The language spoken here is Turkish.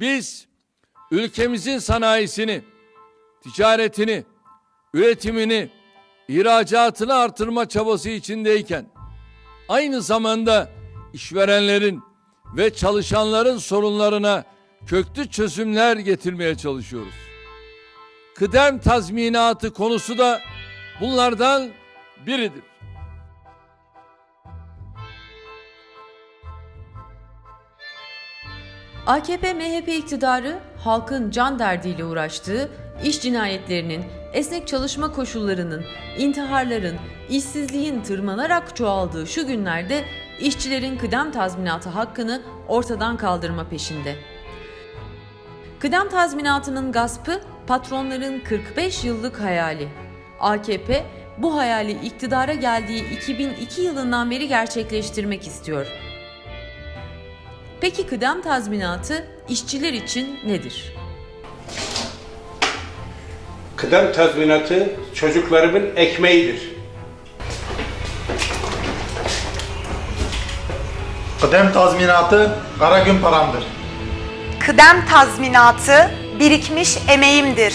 Biz ülkemizin sanayisini, ticaretini, üretimini, ihracatını artırma çabası içindeyken aynı zamanda işverenlerin ve çalışanların sorunlarına köklü çözümler getirmeye çalışıyoruz. Kıdem tazminatı konusu da bunlardan biridir. AKP-MHP iktidarı halkın can derdiyle uğraştığı iş cinayetlerinin, esnek çalışma koşullarının, intiharların, işsizliğin tırmanarak çoğaldığı şu günlerde işçilerin kıdem tazminatı hakkını ortadan kaldırma peşinde. Kıdem tazminatının gaspı patronların 45 yıllık hayali. AKP bu hayali iktidara geldiği 2002 yılından beri gerçekleştirmek istiyor. Peki kıdem tazminatı işçiler için nedir? Kıdem tazminatı çocuklarımın ekmeğidir. Kıdem tazminatı kara gün paramdır. Kıdem tazminatı birikmiş emeğimdir.